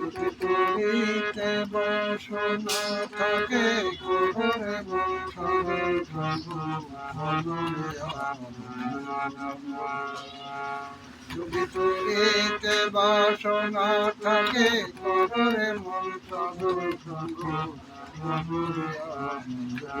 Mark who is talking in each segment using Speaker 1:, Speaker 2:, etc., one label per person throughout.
Speaker 1: তুলিতে বাসনা থাকে করে মন সাগর যদি তুলিতে বাসনা থাকে করে মন সাগর সাগর ভজরে আনন্দ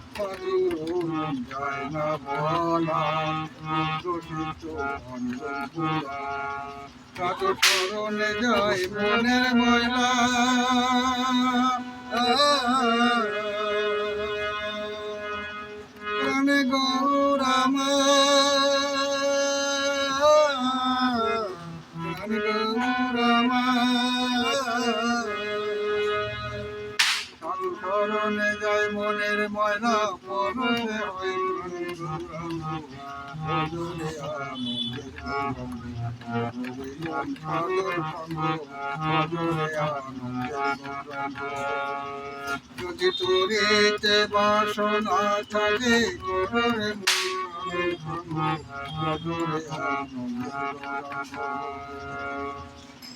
Speaker 1: কত স্মরণে জয় মনের ময়লা যদি তুরিতে বাসনা থাকে করে ভজরে আনন্দে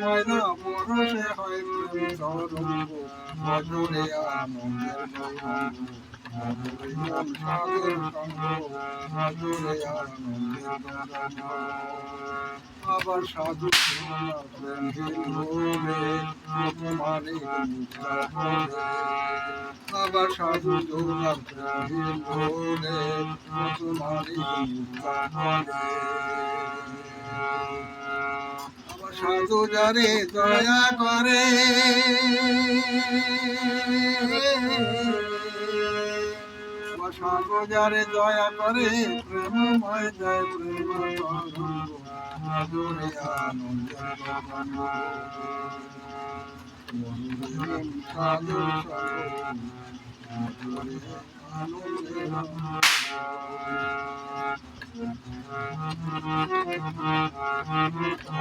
Speaker 1: ময়না পরশে হয় প্রেম তরঙ্গ মধুরে আনন্দের তরঙ্গ মধুরে সাগর সঙ্গ মধুরে আবার সাধু প্রেম হিন্দুরে তোমারে আবার সাধু দৌড়া প্রেম হিন্দুরে তোমারে সাধু যারে দয়া করে। সাধু যারে দয়া করে প্রেমময় প্রেম মাধুরে আনন্দ সাধু। মাধুরে আবার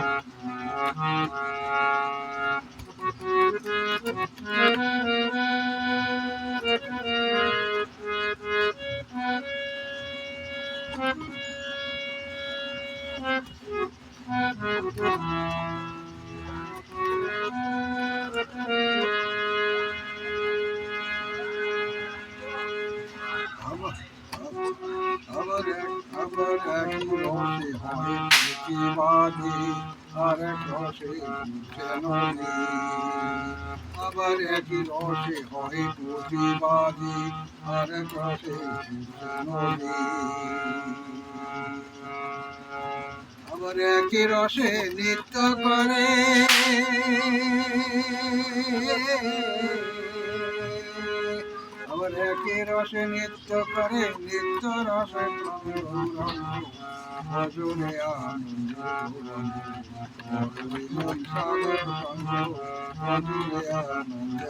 Speaker 1: প্রতিবাদী আর এক রসে কেন আবার একই রসে হয় প্রতিবাদী আর এক আবার একই রসে নৃত্য করে একই রসে নৃত্য করে? নৃত্য রসে ভজনে আনন্দ ভজনে আনন্দ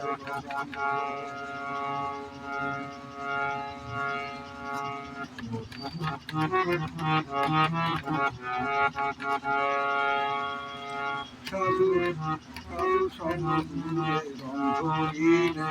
Speaker 1: সাধু সাধু সঙ্গে রঙ্গিলে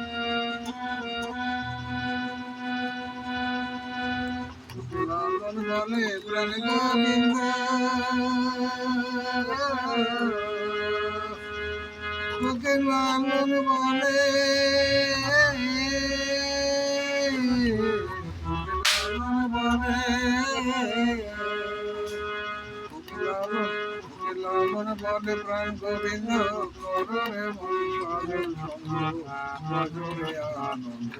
Speaker 1: বলে প্রাণ গোবিন্দ। তোকে লালন বলে। বলে প্রাণ গোবিন্দ কররে ভজরে আনন্দ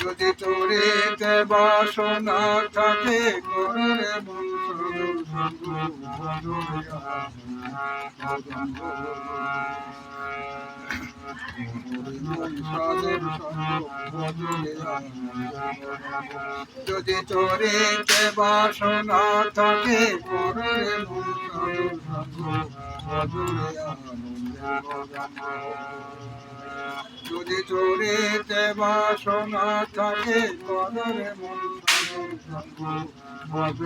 Speaker 1: যদি তোরে বাসনা থাকে কররে যদি চরিতে বাসনা থাকে যদি চরিতে বাসনা থাকে আনন্দ